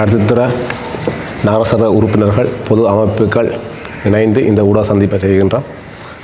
பருத்தித்துறை நகரசபை உறுப்பினர்கள் பொது அமைப்புகள் இணைந்து இந்த ஊடக சந்திப்பை செய்கின்றோம்.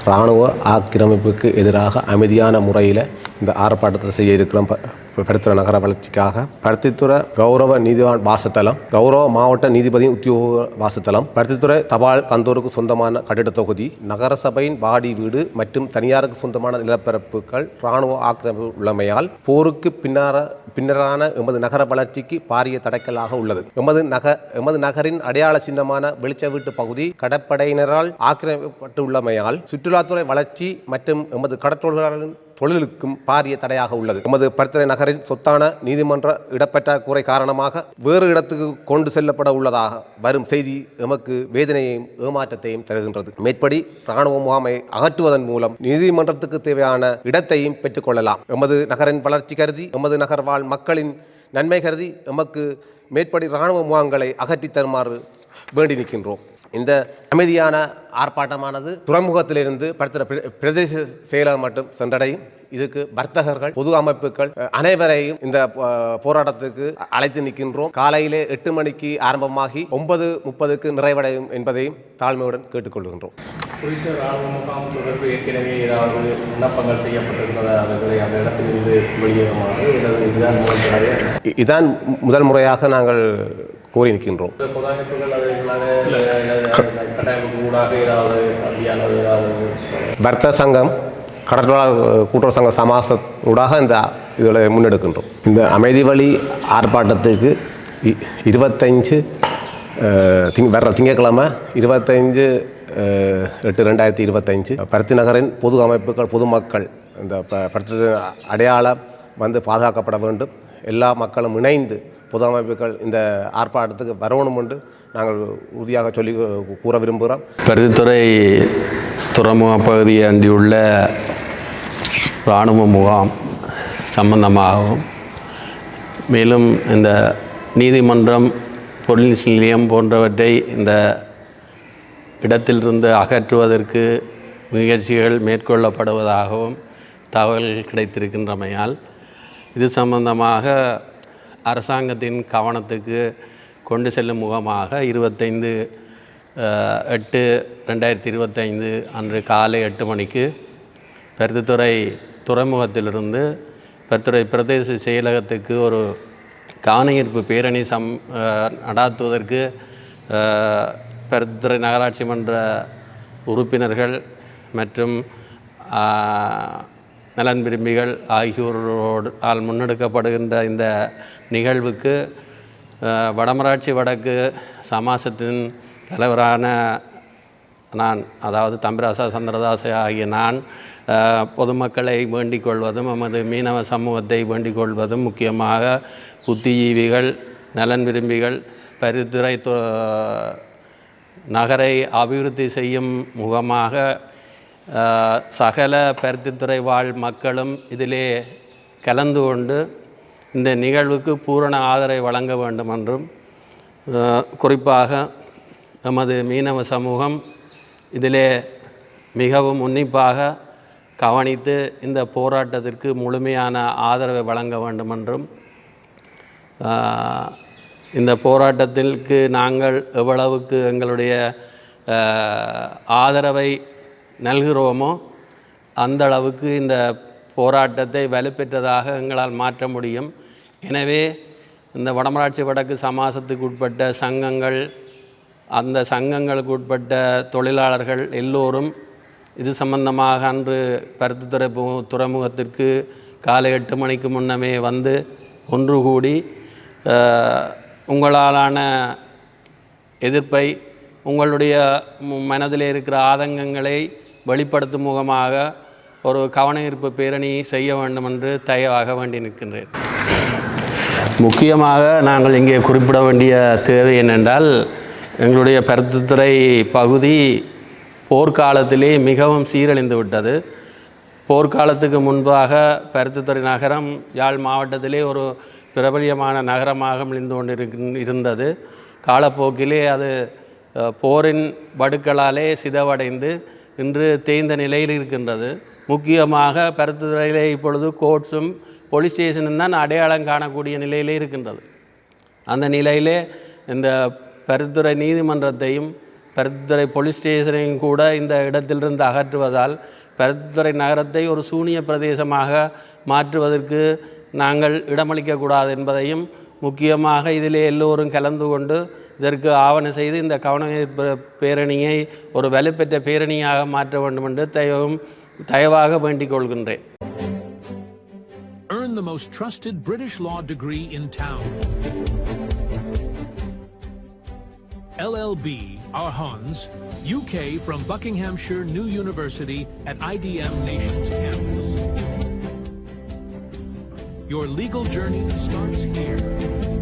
இராணுவ ஆக்கிரமிப்புக்கு எதிராக அமைதியான முறையில் இந்த ஆர்ப்பாட்டத்தை செய்ய இருக்கிறோம். ப- பருத்தித்துறை நகர வளர்ச்சிக்காக பருத்தித்துறை கௌரவ நீதிவான் வாசத்தலம் கௌரவ மாவட்ட நீதிபதி உத்தியோக வாசத்தலம் பருத்தித்துறை தபால் கந்தூருக்கு சொந்தமான கட்டிட தொகுதி நகரசபையின் வாடி வீடு மற்றும் தனியாருக்கு சொந்தமான நிலப்பரப்புகள் இராணுவ ஆக்கிரமிப்பு உள்ளமையால் போருக்கு பின்னார பின்னரான எமது நகர வளர்ச்சிக்கு பாரிய தடைக்கலாக உள்ளது. எமது நக எமது நகரின் அடையாள சின்னமான வெளிச்ச வீட்டு பகுதி கடற்படையினரால் ஆக்கிரமிக்கப்பட்டுள்ளமையால் சுற்றுலாத்துறை வளர்ச்சி மற்றும் எமது கடற்றொழிலாளர்களின் தொழிலுக்கும் பாரிய தடையாக உள்ளது. எமது பருத்திரை நகரின் சொத்தான நீதிமன்ற இடப்பற்றாக்குறை காரணமாக வேறு இடத்துக்கு கொண்டு செல்லப்பட உள்ளதாக வரும் செய்தி எமக்கு வேதனையையும் ஏமாற்றத்தையும் தருகின்றது. மேற்படி இராணுவ முகாமை அகற்றுவதன் மூலம் நீதிமன்றத்துக்கு தேவையான இடத்தையும் பெற்றுக்கொள்ளலாம் எமது நகரின் வளர்ச்சி கருதி எமது நகர் வாழ் மக்களின் நன்மை கருதி எமக்கு மேற்படி இராணுவ முகாம்களை அகற்றி தருமாறு வேண்டி நிற்கின்றோம். இந்த அமைதியான ஆர்ப்பாட்டமானது துறைமுகத்திலிருந்து படுத்துகிற பிர- பிரதேச செயலகம் மட்டும் சென்றடையும். இதுக்கு வர்த்தகர்கள் பொது அமைப்புகள் அனைவரையும் இந்த போராட்டத்துக்கு அழைத்து நிற்கின்றோம். காலையிலே எட்டு மணிக்கு ஆரம்பமாகி ஒன்பது முப்பதுக்கு நிறைவடையும் என்பதையும் தாழ்மையுடன் கேட்டுக்கொள்கின்றோம். குறித்த ராணுவ முகாம் தொடர்பு ஏற்கனவே ஏதாவது விண்ணப்பங்கள் செய்யப்பட்டிருந்ததா? அவர்களை அந்த இடத்திலிருந்து வெளியேறுமாறு இதுதான் முதல் முறையாக நாங்கள் கோரி நிற்கின்றோம் வர்த்தக சங்கம் கடற்கொள்ளாளர் கூட்டுறவு சங்க சமாச ஊடாக இந்த இதில் முன்னெடுக்கின்றோம். இந்த அமைதி வழி ஆர்ப்பாட்டத்துக்கு இருபத்தஞ்சு திங் வர்ற திங்கட்கிழமை இருபத்தஞ்சு எட்டு ரெண்டாயிரத்தி இருபத்தஞ்சு பருத்தி நகரின் பொது அமைப்புகள் பொதுமக்கள் இந்த ப- பருத்தி அடையாளம் வந்து பாதுகாக்கப்பட வேண்டும். எல்லா மக்களும் இணைந்து பொது அமைப்புகள் இந்த ஆர்ப்பாட்டத்துக்கு வரணும் என்று நாங்கள் உறுதியாக சொல்லி கூற விரும்புகிறோம். பருத்தித்துறை துறைமுக பகுதியை அண்டியுள்ள இராணுவ முகாம் சம்பந்தமாகவும் மேலும் இந்த நீதிமன்றம் போலீஸ் நிலையம் போன்றவற்றை இந்த இடத்திலிருந்து அகற்றுவதற்கு முயற்சிகள் மேற்கொள்ளப்படுவதாகவும் தகவல்கள் கிடைத்திருக்கின்றமையால் இது சம்பந்தமாக அரசாங்கத்தின் கவனத்துக்கு கொண்டு செல்லும் முகமாக இருபத்தைந்து எட்டு ரெண்டாயிரத்தி இருபத்தைந்து அன்று காலை எட்டு மணிக்கு பருத்தித்துறை துறைமுகத்திலிருந்து பருத்துறை பிரதேச செயலகத்துக்கு ஒரு காணியிருப்பு பேரணி சம் நடாத்துவதற்கு பருத்துறை நகராட்சி மன்ற உறுப்பினர்கள் மற்றும் நலன் விரும்பிகள் ஆகியோரோடு ஆல் முன்னெடுக்கப்படுகின்ற இந்த நிகழ்வுக்கு வடமராட்சி வடக்கு சமாசத்தின் தலைவரான நான் அதாவது தம்பிராசா சந்திரதாச ஆகிய நான் பொதுமக்களை வேண்டிக் கொள்வதும் நமது மீனவ சமூகத்தை வேண்டிக் கொள்வதும் முக்கியமாக புத்திஜீவிகள் நலன் விரும்பிகள் பரிந்துரை தொ- நகரை அபிவிருத்தி செய்யும் முகமாக சகல பருத்தித்துறை வாழ் மக்களும் இதிலே கலந்து கொண்டு இந்த நிகழ்வுக்கு பூரண ஆதரவை வழங்க வேண்டும் என்றும் குறிப்பாக நமது மீனவ சமூகம் இதிலே மிகவும் உன்னிப்பாக கவனித்து இந்த போராட்டத்திற்கு முழுமையான ஆதரவை வழங்க வேண்டும் என்றும் இந்த போராட்டத்திற்கு நாங்கள் எவ்வளவுக்கு எங்களுடைய ஆதரவை நல்கிறோமோ அந்த அளவுக்கு இந்த போராட்டத்தை வலுப்பெற்றதாக எங்களால் மாற்ற முடியும். எனவே இந்த வடமராட்சி வடக்கு சமாசத்துக்கு உட்பட்ட சங்கங்கள் அந்த சங்கங்களுக்கு உட்பட்ட தொழிலாளர்கள் எல்லோரும் இது சம்பந்தமாக அன்று பருத்தித்துறை பு- துறைமுகத்திற்கு காலை எட்டு மணிக்கு முன்னமே வந்து ஒன்று கூடி உங்களாலான எதிர்ப்பை உங்களுடைய மனதில் இருக்கிற ஆதங்கங்களை வெளிப்படுத்தும் முகமாக ஒரு கவன ஈர்ப்பு பேரணி செய்ய வேண்டும் என்று தயவாக வேண்டி நிற்கின்றேன். முக்கியமாக நாங்கள் இங்கே குறிப்பிட வேண்டிய தேவை என்னென்றால் எங்களுடைய பருத்தித்துறை பகுதி போர்க்காலத்திலே மிகவும் சீரழிந்து விட்டது. போர்க்காலத்துக்கு முன்பாக பருத்தித்துறை நகரம் யாழ் மாவட்டத்திலே ஒரு பிரபலியமான நகரமாக மிளிந்து கொண்டிருக்க இருந்தது. காலப்போக்கிலே அது போரின் வடுக்களாலே சிதவடைந்து இன்று தேய்ந்த நிலையில் இருக்கின்றது. முக்கியமாக பருத்துறையிலே இப்பொழுது கோர்ட்ஸும் போலீஸ் ஸ்டேஷனும் தான் அடையாளம் காணக்கூடிய நிலையிலே இருக்கின்றது. அந்த நிலையிலே இந்த பருத்துறை நீதிமன்றத்தையும் பருத்துறை போலீஸ் ஸ்டேஷனையும் கூட இந்த இடத்திலிருந்து அகற்றுவதால் பருத்துறை நகரத்தை ஒரு சூனிய பிரதேசமாக மாற்றுவதற்கு நாங்கள் இடமளிக்கக்கூடாது என்பதையும் முக்கியமாக இதிலே எல்லோரும் கலந்து கொண்டு இதற்கு ஆவண செய்து இந்த கவனஈர்ப்பு பேரணியை ஒரு வலுப்பெற்ற பேரணியாக மாற்ற வேண்டும் என்று தயவும் தயவாக வேண்டிக் கொள்கின்றேன் Earn the most trusted British law degree in town. LLB, our Hans, UK from Buckinghamshire New University at IDM Nations campus. Your legal journey starts here.